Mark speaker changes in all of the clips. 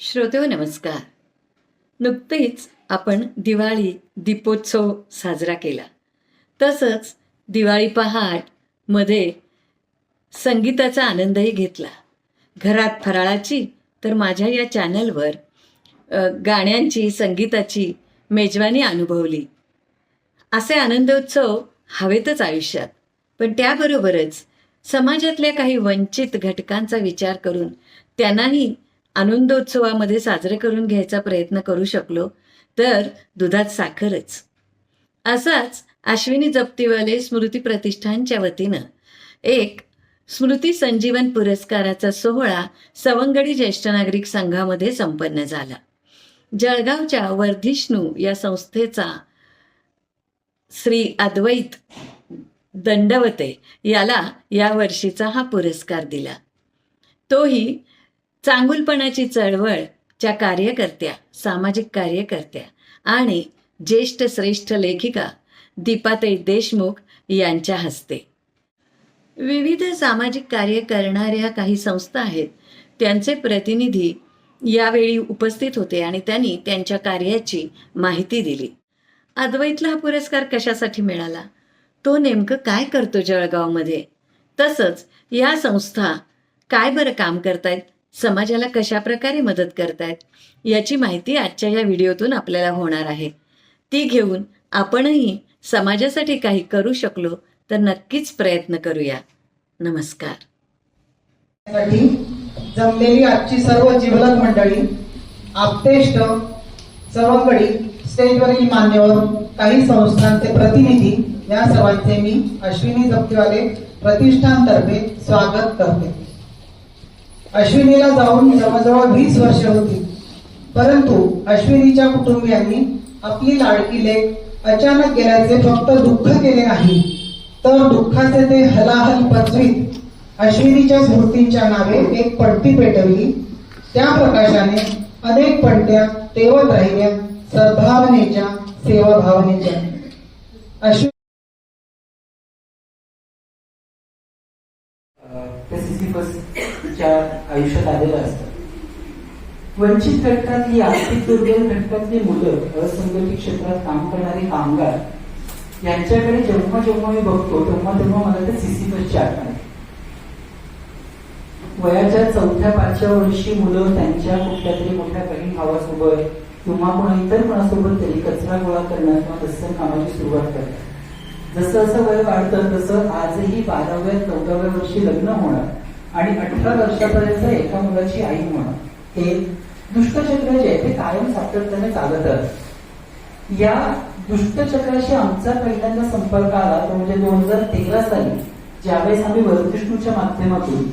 Speaker 1: श्रोतेव नमस्कार. नुकतेच आपण दिवाळी दीपोत्सव साजरा केला. तसंच दिवाळी पहाटमध्ये संगीताचा आनंदही घेतला. घरात फराळाची तर माझ्या या चॅनलवर गाण्यांची संगीताची मेजवानी अनुभवली. असे आनंदोत्सव हवेतच आयुष्यात. पण त्याबरोबरच समाजातल्या काही वंचित घटकांचा विचार करून त्यांनाही आनंदोत्सवामध्ये साजरे करून घ्यायचा प्रयत्न करू शकलो तर दुधात साखरच. असाच अश्विनी जप्तीवाले स्मृती प्रतिष्ठानच्या वतीनं एक स्मृती संजीवन पुरस्काराचा सोहळा सवंगडी ज्येष्ठ नागरिक संघामध्ये संपन्न झाला. जळगावच्या वर्धिष्णू या संस्थेचा श्री अद्वैत दंडवते याला या वर्षीचा हा पुरस्कार दिला. तोही चांगुलपणाची चळवळच्या कार्यकर्त्या सामाजिक कार्यकर्त्या आणि ज्येष्ठ श्रेष्ठ लेखिका दीपाताई देशमुख यांच्या हस्ते. विविध सामाजिक कार्य करणाऱ्या काही संस्था आहेत. त्यांचे प्रतिनिधी यावेळी उपस्थित होते आणि त्यांनी त्यांच्या कार्याची माहिती दिली. अद्वैतला हा पुरस्कार कशासाठी मिळाला? तो नेमकं काय करतो जळगावमध्ये? तसंच या संस्था काय बरं काम करतायत? समाजाला कशा प्रकारे मदत करतायत याची माहिती आजच्या या व्हिडिओतून आपल्याला होणार आहे. ती घेऊन आपणही समाजासाठी काही करू शकलो तर नक्कीच प्रयत्न करूया. नमस्कार.
Speaker 2: जमलेली आजची सर्व जीवलग मंडळी आपतेष्ट सवंगडी स्टेजवरील मान्यवर काही संस्थांचे प्रतिनिधी या सर्वांचे मी अश्विनी जप्तीवाले प्रतिष्ठानतर्फे स्वागत करते. अश्विनीला जाऊन जवळजवळ वीस वर्ष होती. परंतु अश्विनीच्या कुटुंबियांनी आपली लाडकी लेख अचानक गेल्याचे फक्त दुःख केले नाही तर दुःखाचे ते हलाहल पचवीत अश्विनीच्या स्मृतींच्या नावे एक पट्टी पेटवली. त्या प्रकाशाने अनेक पणत्या तेवत राहिल्या सद्भावनेच्या सेवाभावनेच्या. अश्विनी
Speaker 3: आयुष्यात आलेलं असतं. वंचित घटकातली आर्थिक दुर्बल घटकातली मुलं असंघटित क्षेत्रात काम करणारे कामगार यांच्याकडे जेव्हा जेव्हा मी बघतो तेव्हा तेव्हा मला त्या सिसिफसची आठवण वयाच्या चौथ्या पाचव्या वर्षी मुलं त्यांच्या कुठल्या तरी मोठ्या बहीण भावासोबत किंवा कोणा इतर कोणासोबत तरी कचरा गोळा करणं किंवा तत्सम कामाची सुरुवात करतात. जसं असं वय वाढतं तसं आजही बाराव्या चौदाव्या वर्षी लग्न होणार. आणि अठरा वर्षापर्यंत एका मुलाची आई म्हण हे दुष्टचक्र जे आहे ते कायम सातत्याने चालत या दुष्टचक्राशी आमचा पहिल्यांदा संपर्क आला तो म्हणजे दोन हजार तेरा साली ज्यावेळेस आम्ही वरविष्णूच्या माध्यमातून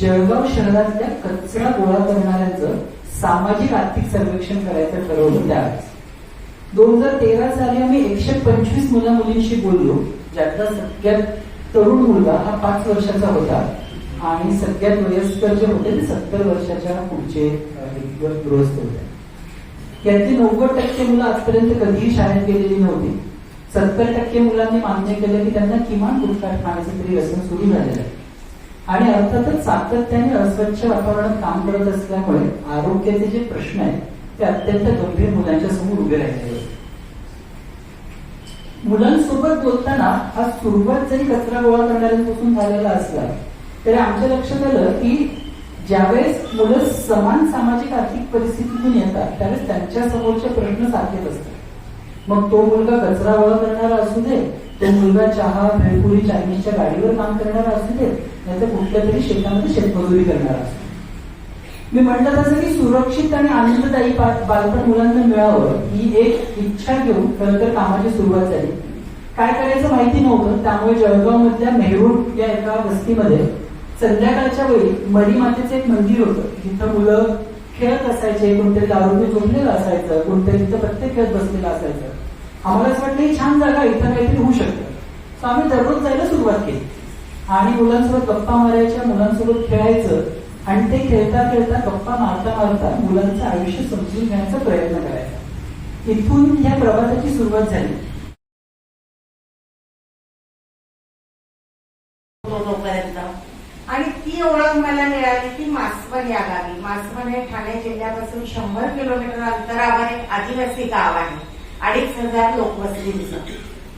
Speaker 3: जळगाव शहरातल्या कचरा गोळा करणाऱ्यांचं सामाजिक आर्थिक सर्वेक्षण करायचं ठरवलं त्यावेळेस. दोन हजार तेरा साली आम्ही एकशे पंचवीस मुला मुलींशी बोललो ज्यातला सगळ्यात तरुण मुलगा हा पाच वर्षाचा होता. आणि सगळ्यात वयस्कर जे होते ते सत्तर वर्षाच्या पुढचे गृहस्थ होते. त्यांची नव्वद टक्के मुलं आजपर्यंत कधीही शाळेत गेलेली नव्हती. सत्तर टक्के मुलांनी मान्य केलं की त्यांना किमान पुरस्कार खाण्याचं तरी व्यसन सुरू झालेलं आहे. आणि अर्थातच सातत्याने अस्वच्छ वातावरणात काम करत असल्यामुळे आरोग्याचे जे प्रश्न आहेत ते अत्यंत गंभीर मुलांच्या समोर उभे राहिले. मुलांसोबत बोलताना हा सुरुवात जरी कचरा गोळा करणाऱ्यांपासून झालेला असला तर आमच्या लक्षात आलं की ज्यावेळेस मुलं समान सामाजिक आर्थिक परिस्थितीतून येतात त्यावेळेस त्यांच्या समोरचे प्रश्न सारखेच असतात. मग तो मुलगा कचरा गोळा करणारा असू दे तो मुलगा चहा भेळपुरी चायनीजच्या गाडीवर काम करणारा असू दे नाही कुठल्या तरी शेतामध्ये शेतमजुरी करणारा असू मी म्हटलं तसं की सुरक्षित आणि आनंददायी बालपण मुलांना मिळावं ही एक इच्छा घेऊन खरं तर कामाची सुरुवात झाली. काय करायचं माहिती नव्हतं त्यामुळे जळगाव मधल्या मेहरूड या एका वस्तीमध्ये संध्याकाळच्या वेळी मरी मातेचं एक मंदिर होतं. जिथं मुलं खेळत असायचे कोणतरी दारूने झोपलेलं असायचं कोणतरी तिथं प्रत्येक खेळत बसलेलं असायचं. आम्हाला असं वाटलं ही छान जागा इथं काहीतरी होऊ शकतं. सो आम्ही दररोज जायला सुरुवात केली. आणि मुलांसोबत गप्पा मारायच्या मुलांसोबत खेळायचं आणि ते खेळता खेळता गप्पा मारता मारता मुलांचं आयुष्य समजून घेण्याचा प्रयत्न करायचा. इथून या प्रवासाची सुरुवात झाली
Speaker 4: तोपर्यंत आणि ती ओळख मला मिळाली ती मासवण या गावी मासवण हे ठाणे जिल्ह्यापासून शंभर किलोमीटर अंतरावर एक आदिवासी गाव आहे. अडीच हजार लोकवस्तीचं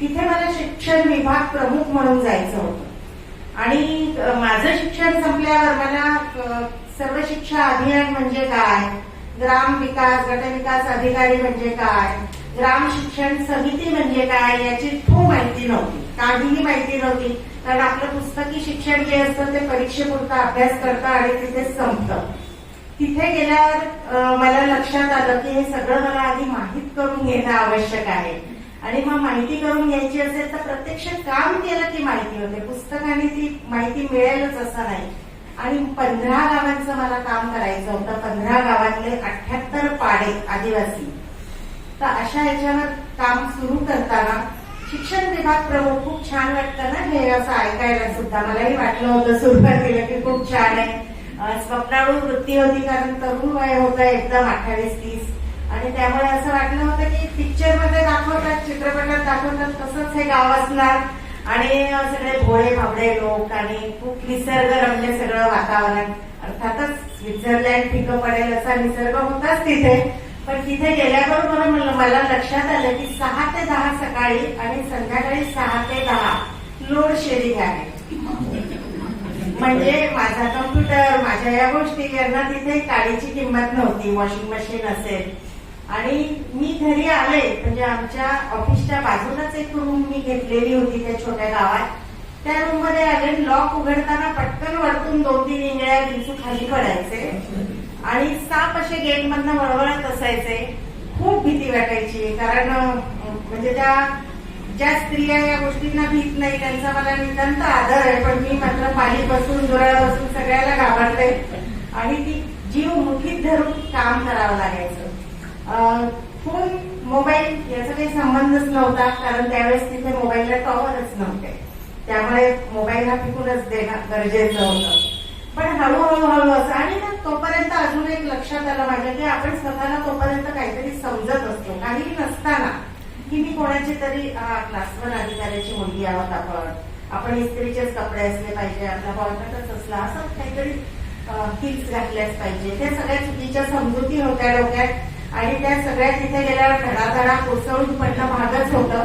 Speaker 4: तिथे मला शिक्षण विभाग प्रमुख म्हणून जायचं होतं. आणि माझं शिक्षण संपल्यावर मला सर्व शिक्षा अभियान म्हणजे काय? ग्राम विकास गट विकास अधिकारी म्हणजे काय? ग्राम शिक्षण समिती म्हणजे काय? याची खूप माहिती नव्हती. काहीही माहिती नव्हती. कारण आपलं पुस्तकी शिक्षण जे असतं ते परीक्षेपुरता अभ्यास करतं आणि तिथे संपतं. तिथे गेल्यावर मला लक्षात आलं की हे सगळं मला आधी माहीत करून घेणं आवश्यक आहे. आणि मग माहिती करून घ्यायची असेल तर प्रत्यक्ष काम केलं की माहिती होते. पुस्तकाने ती माहिती मिळेलच असं नाही. आणि पंधरा गावांचं मला काम करायचं होतं. पंधरा गावातले अठ्याहत्तर पाडे आदिवासी. तर अशा याच्यावर काम सुरू करताना शिक्षण विभाग प्रमुख खूप छान वाटतं ना हे असं ऐकायला सुद्धा. मलाही वाटलं होतं सुरुवातीला की खूप छान आहे. स्वप्नाळू वृत्ती होती कारण तरुण वय होतं एकदम अठ्ठावीस तीस. आणि त्यामुळे असं वाटलं होतं की पिक्चरमध्ये दाखवतात चित्रपटात दाखवतात तसंच हे गाव असणार. आणि सगळे भोळे भाबडे लोक आणि खूप निसर्गरम्य सगळं वातावरण. अर्थातच स्वित्झर्लंड फिकं पडेल असा निसर्ग होताच तिथे. पण तिथे गेल्याबरोबर मला मला लक्षात आलं की सहा ते दहा सकाळी आणि संध्याकाळी सहा ते दहा लोड शेडिंग आहे. म्हणजे माझा कम्प्युटर माझ्या या गोष्टी यांना तिथे काळीची किंमत नव्हती वॉशिंग मशीन असेल. आणि मी घरी आले म्हणजे आमच्या ऑफिसच्या बाजूलाच एक रूम मी घेतलेली होती त्या छोट्या गावात. त्या रूममध्ये आले लॉक उघडताना पटकन वरतून दोन तीन इंगळ्या दिवशी खाली पडायचे. आणि साप असे गेट मधनं वळवळत असायचे. खूप भीती वाटायची कारण म्हणजे त्या ज्या स्त्रिया या गोष्टींना भीत नाही त्यांचा मला नितांत आदर आहे. पण मी मात्र पाली बसून जोराला बसून सगळ्याला घाबरते. आणि ती जीव मुठीत धरून काम करावं लागायचं. फोन मोबाईल याचा काही संबंधच नव्हता कारण त्यावेळेस तिथे मोबाईलला टॉवरच नव्हते. त्यामुळे मोबाईल हा फिकूनच देणं गरजेचं होतं. पण हळूहळू हळू असं आणि ना तोपर्यंत अजून एक लक्षात आलं माझ्या की आपण स्वतःला तोपर्यंत काहीतरी समजत असतो. काहीही नसताना की मी कोणाची तरी क्लासवर अधिकाऱ्याची मुलगी आहोत आपण. आपण इस्त्रीचेच कपडे असले पाहिजे आपला बॉयकटच असला असं काहीतरी हिल्स घातल्याच पाहिजे. त्या सगळ्या चुकीच्या समजुती होत्या डोक्यात आणि त्या सगळ्या तिथे गेल्यावर धडाधडा कोसळून पडणं भागच होतं.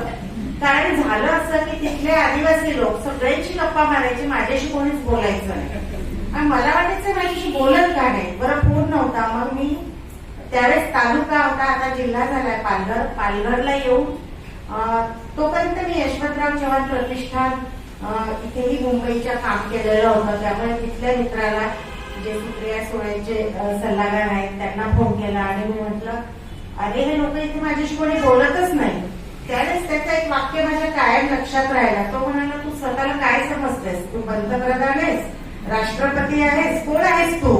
Speaker 4: कारण झालं असं की तिथले आदिवासी लोक सगळ्यांची गप्पा मारायची माझ्याशी कोणीच बोलायचं नाही. आणि मला वाटायचं माझ्याशी बोलत का नाही? बरं फोन नव्हता. मग मी त्यावेळेस तालुका होता आता जिल्हा झालाय पालघर. पालघरला येऊन तोपर्यंत मी यशवंतराव चव्हाण प्रतिष्ठान इथेही मुंबईच्या काम केलेलं होतं. त्यामुळे तिथल्या मित्राला जे सुप्रिया सुळेचे सल्लागार आहेत त्यांना फोन केला आणि मी म्हटलं अरे हे लोक इथे माझ्याशी कोणी बोलतच नाही. त्यावेळेस त्याचं एक वाक्य माझ्या कायम लक्षात राहिला. तो म्हणाला तू स्वतःला काय समजतेस? तू पंतप्रधान आहेस? राष्ट्रपती आहेस? कोण आहेस तू?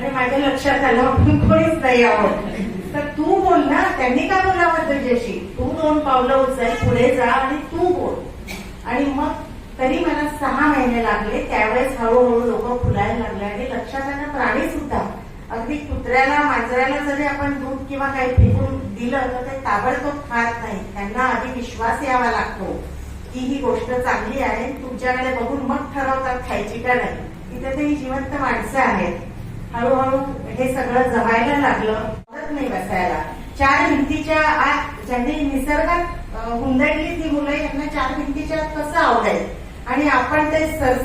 Speaker 4: आणि माझ्या लक्षात आलं. आपण कोणीच नाही आहोत. तर तू बोल ना. त्यांनी का बोलावं तुझ्याशी तू दोन पावलं उचल पुढे जा आणि तू बोल. आणि मग तरी मला सहा महिने लागले. त्यावेळेस हळूहळू लोक फुलायला लागले आणि लक्षात आलं प्राणी सुद्धा. अगदी कुत्र्याला मांजराला जरी आपण दूध किंवा काही फेकून दिलं तर ते ताबडतोब खात नाही. त्यांना आधी विश्वास यावा लागतो की ही गोष्ट चांगली आहे. तुमच्याकडे बघून मग ठरवतात खायची का नाही. तिथे ते ही जिवंत माणसं आहेत. हळूहळू हे सगळं जमायला लागलं. आवडत नाही बसायला. चार भिंतीच्या आत ज्यांनी निसर्गात हुंदडली ती मुलं यांना चार भिंतीच्या आत कसं आवडेल आणि आपण ते सर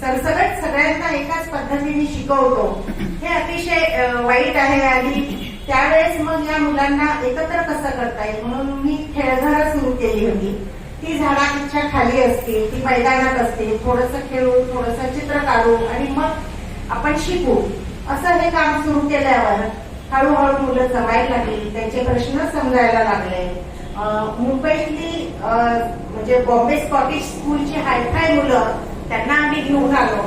Speaker 4: सगळ्यांना एकाच पद्धतीने शिकवतो. हे अतिशय वाईट आहे आणि त्यावेळेस मग या मुलांना एकत्र कसं करता येईल? म्हणून मी खेळघर सुरू केली होती. ती झाडाच्या खाली असतील ती मैदानात असतील थोडस खेळू थोडस चित्र काढू आणि मग आपण शिकू. असं हे काम सुरू केल्यावर हळूहळू मुलं जमायला लागली. त्यांचे प्रश्न समजायला लागले. मुंबईतली म्हणजे बॉम्बे स्कॉटिश स्कूलची हायफाय मुलं त्यांना आम्ही घेऊन आलो.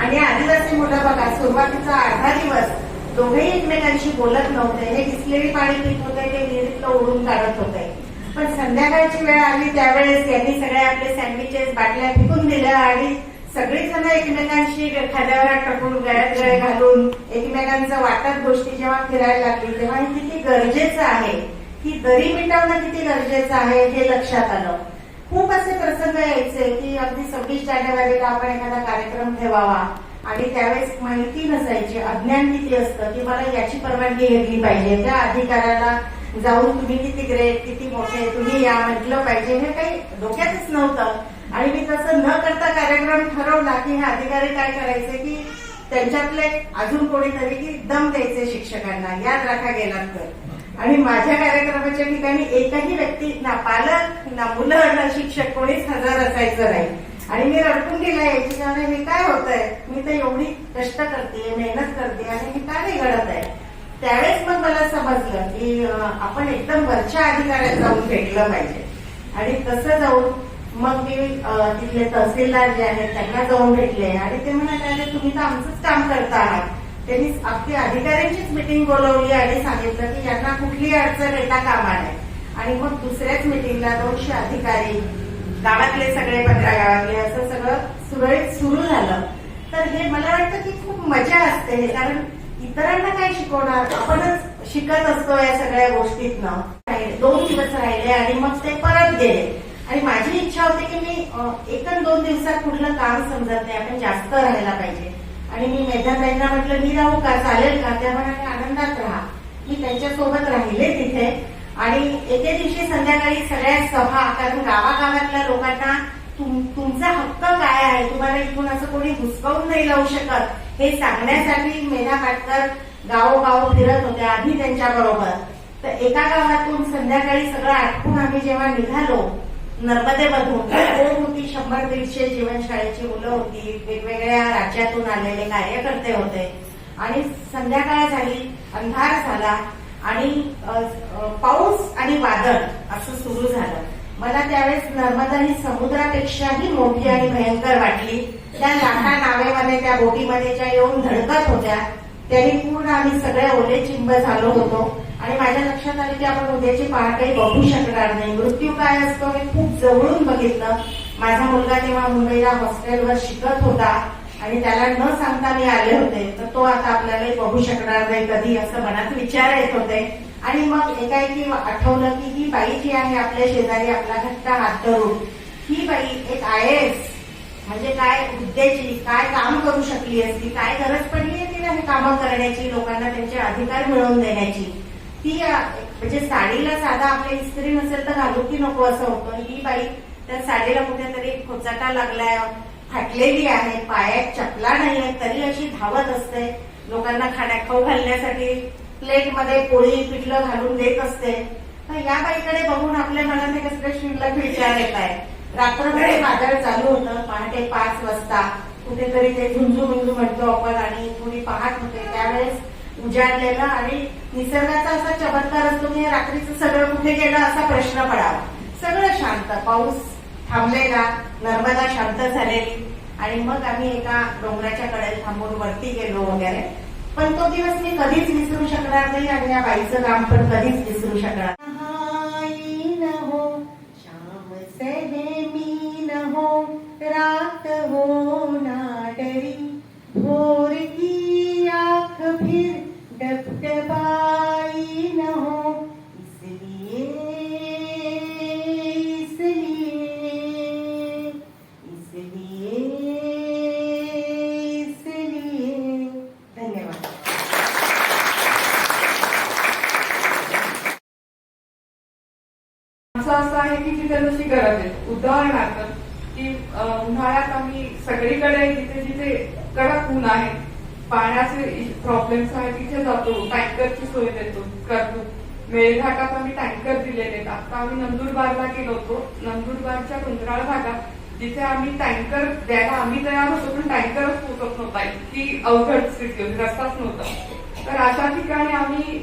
Speaker 4: आणि आदिवासी मुलं बघा सुरुवातीचा अर्धा दिवस दोघेही एकमेकांशी बोलत नव्हते. हे दिसलेली पाणी पित होते ते विहिरीतलं ओढून काढत होते. पण संध्याकाळची वेळ आली त्यावेळेस यांनी सगळे आपले सँडविचेस बाटल्या फेकून दिल्या आणि सगळी जण एकमेकांशी खाद्यावर टकून गळ्यात गळे घालून एकमेकांचं वाटत गोष्टी जेव्हा फिरायला लागली तेव्हा हे किती गरजेचं आहे? ही दरी मिटवणं किती गरजेचं आहे हे लक्षात आलं. खूप असे प्रसंग यायचे की अगदी सव्वीस जानेवारीला आपण एखादा कार्यक्रम ठेवावा आणि त्यावेळेस माहिती नसायची अज्ञान किती असतं की मला याची परवानगी घेतली पाहिजे त्या अधिकाऱ्याला जाऊन तुम्ही किती ग्रेट किती मोठे तुम्ही या म्हटलं पाहिजे हे काही डोक्यातच नव्हतं. आणि मी तसं न करता कार्यक्रम ठरवला की हे अधिकारी काय करायचे की त्यांच्यातले अजून कोणीतरी की दम द्यायचे शिक्षकांना याद राखा गेलात तर. आणि माझ्या कार्यक्रमाच्या ठिकाणी एकही व्यक्ती ना पालक ना मुलं ना शिक्षक कोणीच हजर असायचं नाही. आणि मी रडकून गेला याची कारण हे काय होत आहे मी तर एवढी कष्ट करते मेहनत करते आणि हे काय नाही घडत आहे? त्यावेळेस मग मला समजलं की आपण एकदम वरच्या अधिकाऱ्यात जाऊन भेटलं पाहिजे. आणि तसं जाऊन मग मी तिथले तहसीलदार जे आहेत त्यांना जाऊन भेटले आणि ते म्हणाले तुम्ही तर आमचंच काम करता आहात. त्यांनी आपली अधिकाऱ्यांचीच मिटिंग बोलवली आणि सांगितलं की यांना कुठली अडचण येता कामा नये आणि मग दुसऱ्याच मिटिंगला दोनशे अधिकारी गावातले सगळे पंधरा गावातले असं सगळं सुरळीत सुरू झालं. तर हे मला वाटतं की खूप मजा असते हे कारण इतरांना काय शिकवणार? आपणच शिकत असतो या सगळ्या गोष्टीतनं. दोन दिवस राहिले आणि मग ते परत गेले. आणि माझी इच्छा होती की मी एक दोन दिवसात कुठलं काम समजत नाही आपण जास्त राहायला पाहिजे. आणि मी मेधाताईंना म्हटलं मी राहू का? चालेल का? त्या म्हणाले आनंदात राहा. मी त्यांच्यासोबत राहिले तिथे. आणि एके दिवशी संध्याकाळी सगळ्या सभा कारण गावागावातल्या लोकांना तुम- तुमचा हक्क काय आहे? तुम्हाला इथून असं कोणी घुसकावून नाही लावू शकत. हे सांगण्यासाठी मेधा काटकर गावोगाव फिरत होत्या आधी त्यांच्या बरोबर तर एका गावातून संध्याकाळी सगळं आटपून आम्ही जेव्हा निघालो नर्मदेमधून. कोण होती शंभर दीडशे जीवनशाळेची मुलं होती. वेगवेगळ्या राज्यातून आलेले कार्यकर्ते होते. आणि संध्याकाळ झाली अंधार झाला आणि पाऊस आणि वादळ असं सुरू झालं. मला त्यावेळेस नर्मदा ही समुद्रापेक्षाही मोठी आणि भयंकर वाटली. त्या लाटा नावेमध्ये त्या बोटीमध्ये ज्या येऊन धडकत होत्या त्यांनी पूर्ण आम्ही सगळे ओले चिंब झालो होतो. आणि माझ्या लक्षात आलं की आपण उद्याची पहाटे बघू शकणार नाही. मृत्यू काय असतो हे खूप जवळून बघितलं. माझा मुलगा तेव्हा मुंबईला हॉस्टेलवर शिकत होता आणि त्याला न सांगता मी आले होते. तर तो आता आपल्याला बघू शकणार नाही कधी असं मनात विचार येत होते. आणि मग एकाएकी आठवलं की ही बाई जी आहे आपल्या शेजारी आपला घट्ट हात धरून ही बाई एक आय एस म्हणजे काय हुद्द्याची काय काम करू शकली असती काय गरज पडली आहे तिला हे कामं करण्याची लोकांना त्यांचे अधिकार मिळवून देण्याची. ती म्हणजे साडीला साधा आपल्या इस्त्री नसेल तर घालू की नको असं होतं. ही बाई त्या साडीला कुठेतरी खोचाटा लागलाय फाटलेली आहे पायात चपला नाही आहे तरी अशी धावत असते. लोकांना खाण्या खाऊ घालण्यासाठी प्लेटमध्ये पोळी पिठलं घालून देत असते. या बाईकडे बघून आपल्या मनात एक कसले शिल्लक विचार येत आहे. रात्रभर वादळ चालू होतं. पहाटे पाच वाजता कुठेतरी ते झुंजू मुंजू म्हणतो आपण आणि थोडी पाहत होते. त्यावेळेस उजाडलेला आणि निसर्गाचा असा चमत्कार असतो की रात्रीचं सगळं कुठे गेलं असा प्रश्न पडावा. सगळं शांत. पाऊस थांबलेला नर्मदा शांत झालेली. आणि मग आम्ही एका डोंगराच्या कडेला थांबून वरती गेलो वगैरे. पण तो दिवस मी कधीच विसरू शकणार नाही आणि या बाईचं काम पण कधीच विसरू शकणार हो मी हो रात हो. डबडबाई न हो इसलिए इसलिए इसलिए इसलिए धन्यवाद
Speaker 5: आमचं असं आहे की जिथे जशी गरज आहे उदाहरणार्थ की अं, उन्हाळ्यात आम्ही सगळीकडे जिथे जिथे कडक ऊन आहे पाण्याचे प्रॉब्लेम्स आहेत तिथे जातो टँकरची सोय देतो करतो मेळघाटात आम्ही टँकर दिलेले आहेत आता आम्ही नंदुरबारला गेलो होतो नंदुरबारच्या डोंगराळ भागात जिथे आम्ही टँकर द्यायला आम्ही तयार होतो पण टँकरच पोहोचत नव्हता. इतकी अवघड स्थिती होती रस्ताच नव्हता. तर अशा ठिकाणी आम्ही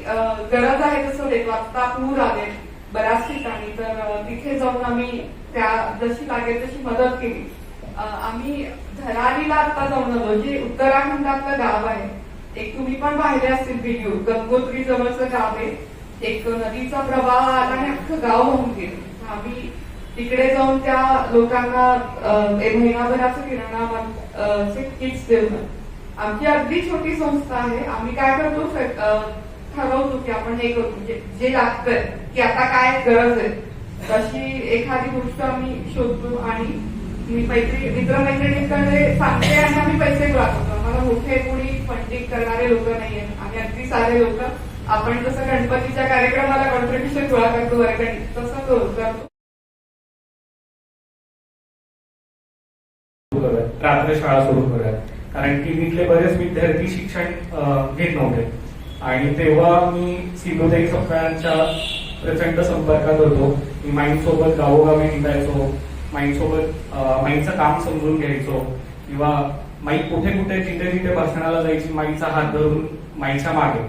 Speaker 5: गरज आहे तसं देतो आता पूर आले बऱ्याच ठिकाणी. तर तिथे जाऊन आम्ही त्या जशी लागेल तशी मदत केली. आम्ही धरारीला आता जाऊन आलो जे उत्तराखंडातलं गाव आहे एक तुम्ही पण पाहिले असतील व्हिडिओ गंगोत्री जवळचं गाव आहे. एक नदीचा प्रवाह आला आणि अख्खं गाव होऊन गेलं. आम्ही तिकडे जाऊन त्या लोकांना एक महिनाभराचं किराणा किट्स देऊन. आमची अगदी छोटी संस्था आहे. आम्ही काय करतो ठरवतो की आपण हे करू म्हणजे जे लागतंय की आता काय गरज आहे. तशी एखादी गोष्ट आम्ही शोधतो आणि मी मैत्री मित्रमैत्रिणींकडे सांगते आणि आम्ही पैसे गोळा करतो आम्हाला मोठे कोणी फंडिंग करणारे लोक नाहीये आम्ही अगदी सारे लोक. आपण जसं गणपतीच्या कार्यक्रमाला कॉन्ट्रीब्युशन गोळा करतो वर्गणी तसं करतो.
Speaker 6: रात्र शाळा सुरू करूयात. कारण की तिथले बरेच विद्यार्थी शिक्षण घेत नव्हते. आणि तेव्हा मी सिंधुताई सप्ताहांच्या प्रचंड संपर्कात होतो. मी माईंड सोबत गावोगावी निघायचो. माईंड सोबत माईंडचं काम समजून घ्यायचो. किंवा माई कुठे कुठे जिथे जिथे भाषणाला जायची माईचा हात धरून माईच्या मागे.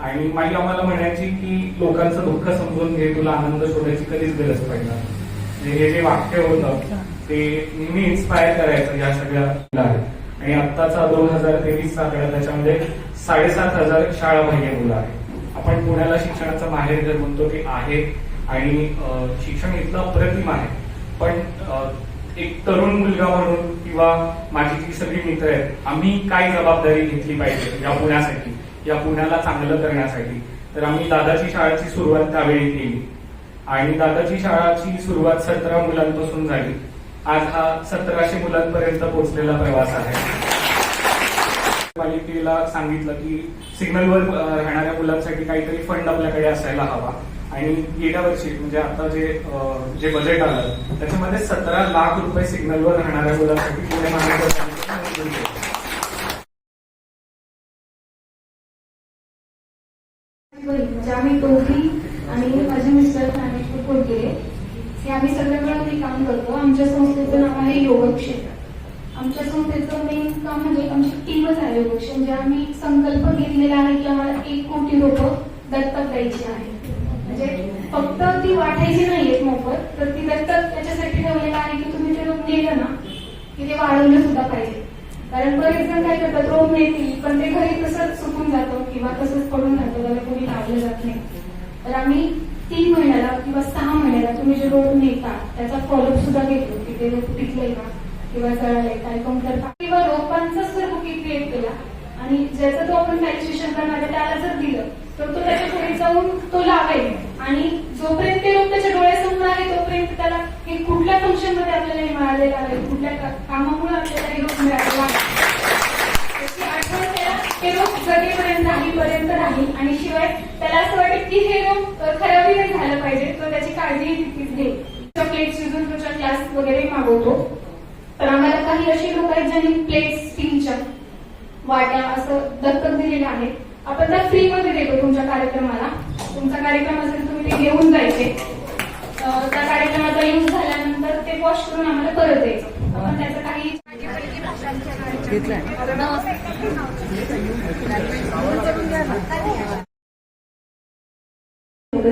Speaker 6: आणि माई आम्हाला म्हणायची की लोकांचं दुःख समजून घे तुला आनंद शोधायची कधीच गरज पडणार म्हणजे हे जे वाक्य होतं ते नेहमी इन्स्पायर करायचं या सगळ्या मुलं आहेत आणि आत्ताचा दोन हजार तेवीसचा आकडा त्याच्यामध्ये साडेसात हजार शाळा बाह्य मुलं आहेत. आपण पुण्याला शिक्षणाचं माहेर जर म्हणतो की आहे आणि शिक्षण इथलं अप्रतिम आहे. पण एक तरुण मुलगा म्हणून किंवा माझी जी सगळी मित्र आहेत आम्ही काय जबाबदारी घेतली पाहिजे या पुण्यासाठी या पुण्याला चांगलं करण्यासाठी? तर आम्ही दादाची शाळेची सुरुवात त्यावेळी केली. आणि दादाची शाळाची सुरुवात सतरा मुलांपासून झाली. आज हा सतराशे मुलांपर्यंत पोहोचलेला प्रवास आहे. पालिकेला सांगितलं की सिग्नलवर राहणाऱ्या मुलांसाठी काहीतरी फंड आपल्याकडे असायला हवा. आणि गेल्या वर्षी म्हणजे आता जे जे बजेट आलं त्याच्यामध्ये सतरा लाख रुपये सिग्नलवर राहणाऱ्या मुलांसाठी पुणे महानगरपालिकेने
Speaker 7: आम्ही दोघी आणि माझे मिस्टर ज्ञानेश्वर कोलगिरे हे आम्ही सगळे मिळून हे काम करतो आमच्या संस्थेचं नाव आहे योगक्षेत्र आमच्या संस्थेचं मेन काम म्हणजे आमची टीमच म्हणजे आम्ही संकल्प घेतलेला आहे की आम्हाला एक कोटी रोपं दत्तक द्यायची आहे. म्हणजे फक्त ती वाटायची नाहीयेत मोफत तर ती दत्तक त्याच्यासाठी ठेवलेलं आहे की तुम्ही ते रोप नेलं ना की ते वाढवलं सुद्धा पाहिजे. कारण बरेच जण काय करतात रोप नेतील पण ते घरी तसंच सुकून जातं किंवा तसंच पडून जातो त्याला कोणी लावलं जात नाही. तर आम्ही तीन महिन्याला किंवा सहा महिन्याला तुम्ही जे रोप नेता त्याचा फॉलोअप सुद्धा घेतो की ते रोप टिकलंय का किंवा जळालंय काय कमतर किंवा रोप जर बुकी क्रिएट केला आणि ज्याचं तो आपण रजिस्ट्रेशन करणार आहे त्याला जर दिलं तर तो त्याच्या पुढे जाऊन तो लावेल. आणि जोपर्यंत ते लोक त्याच्या डोळ्यासमोर आहे तोपर्यंत त्याला हे कुठल्या फंक्शनमध्ये आपल्याला हे मिळालेलं आहे कुठल्या कामामुळे आपल्याला हे रोप मिळालेलं आहे आठवण त्याला हे रोग जगेपर्यंत राहीपर्यंत राहील आणि शिवाय त्याला असं वाटेल की हे रोग खराबी नाही झालं पाहिजे तो त्याची काळजी तितकीच घेईल प्लेट शिजून तुमच्या क्लास वगैरे मागवतो. तर आम्हाला काही अशी लोक आहेत ज्यांनी प्लेट स्टीलच्या वाट्या असं दत्तक दिलेलं आहे. आपण त्या फ्री मध्ये देतो तुमच्या कार्यक्रमाला. तुमचा कार्यक्रम असेल तुम्ही ते घेऊन जायचे. त्या कार्यक्रमाचा यूज झाल्यानंतर ते वॉश करून आम्हाला परत द्यायचं आपण त्याचं काही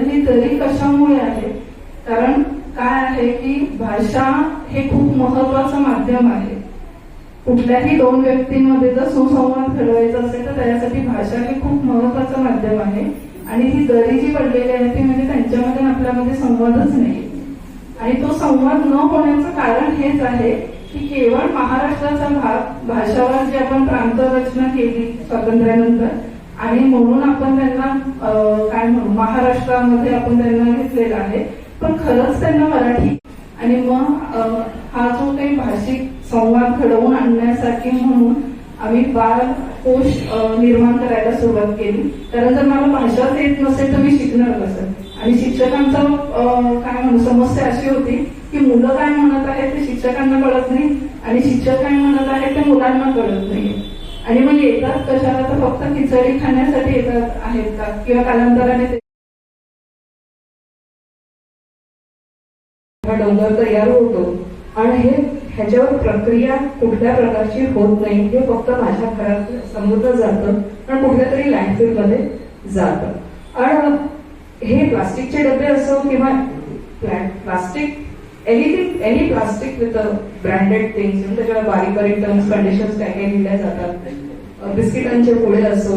Speaker 8: ही तरी कशामुळे आहे कारण काय आहे की भाषा हे खूप महत्वाचं माध्यम आहे. कुठल्याही दोन व्यक्तींमध्ये जर सुसंवाद घडवायचा असेल तर त्याच्यासाठी भाषा हे खूप महत्वाचं माध्यम आहे. आणि ही दरी जी पडलेली आहे ती म्हणजे त्यांच्यामध्ये आपल्यामध्ये संवादच नाही. आणि तो संवाद न होण्याचं कारण हेच आहे की केवळ महाराष्ट्राचा भाग भाषावर जी आपण प्रांत रचना केली स्वातंत्र्यानंतर आणि म्हणून आपण त्यांना काय म्हणू महाराष्ट्रामध्ये आपण त्यांना घेतलेला आहे पण खरंच त्यांना मराठी आणि मग हा जो काही भाषिक संवाद घडवून आणण्यासाठी म्हणून आम्ही बाल कोश निर्माण करायला सुरुवात केली. कारण जर मला भाषाच येत नसेल तर मी शिकणार नसेल. आणि शिक्षकांचा काय म्हणू समस्या अशी होती की मुलं काय म्हणत आहेत ते शिक्षकांना कळत नाही आणि शिक्षक काय म्हणत आहेत ते मुलांना कळत नाही. आणि मग येतात कशाला? तर फक्त खिचडी खाण्यासाठी येतात आहेत का? किंवा कालांतराने
Speaker 9: डोंगर तयार होतो. आणि हे ह्याच्यावर प्रक्रिया कुठल्या प्रकारची होत नाही हे फक्त माझ्या घरात समोर जातं आणि कुठल्या तरी लँडफिलमध्ये जातं. आणि हे प्लास्टिकचे डबे असो किंवा plastic anything any plastic with branded things त्याच्यावर बारीक बारीक टर्म्स कंडिशन्स काय काय लिहिल्या जातात. बिस्किटांचे पुढे असो.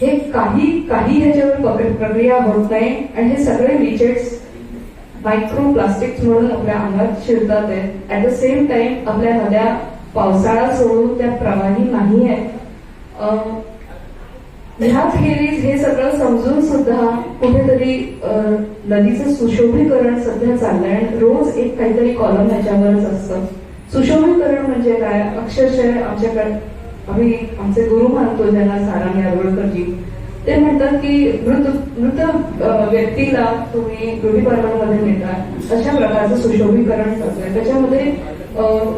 Speaker 9: हे काही काही ह्याच्यावर प्रक्रिया होत नाही आणि हे सगळे रिचेट्स मायक्रो प्लास्टिक्स म्हणून आपल्या अंगात शिरतात आहेत ऍट द सेम टाइम आपल्या नद्या पावसाळा सोडून त्या प्रवाही नाही आहेत. अं, ह्याखेरीज हे सगळं समजून सुद्धा कुठेतरी नदीचं सुशोभीकरण सध्या चाललंय आणि रोज एक काहीतरी कॉलम ह्याच्यावरच असतं. सुशोभीकरण म्हणजे काय? अक्षरशः आमच्याकडे आम्ही आमचे गुरु मानतो ज्यांना सारा यादवळकरजी. ते म्हणतात की मृत मृत व्यक्तीला तुम्ही ब्युटी पार्लरमध्ये नेता अशा प्रकारचं सुशोभीकरण करतोय. त्याच्यामध्ये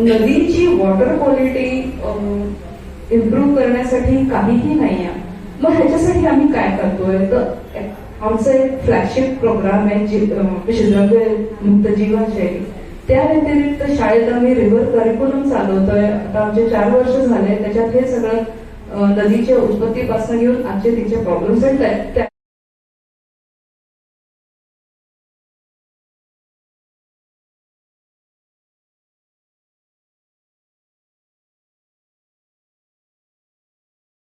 Speaker 9: नदीची वॉटर क्वालिटी इम्प्रूव्ह करण्यासाठी काहीही नाही आहे मग ह्याच्यासाठी आम्ही काय करतोय? तर आमचं एक फ्लॅगशिप प्रोग्राम आहे जी- अ, मुक्त जीवनशैली त्या व्यतिरिक्त शाळेत आम्ही रिव्हर करिक्युलम चालवतोय. आता आमचे चार वर्ष झाले त्याच्यात हे सगळं नदीच्या उत्पत्तीपासून घेऊन आजचे तिचे प्रॉब्लेम्स आहेत. त्या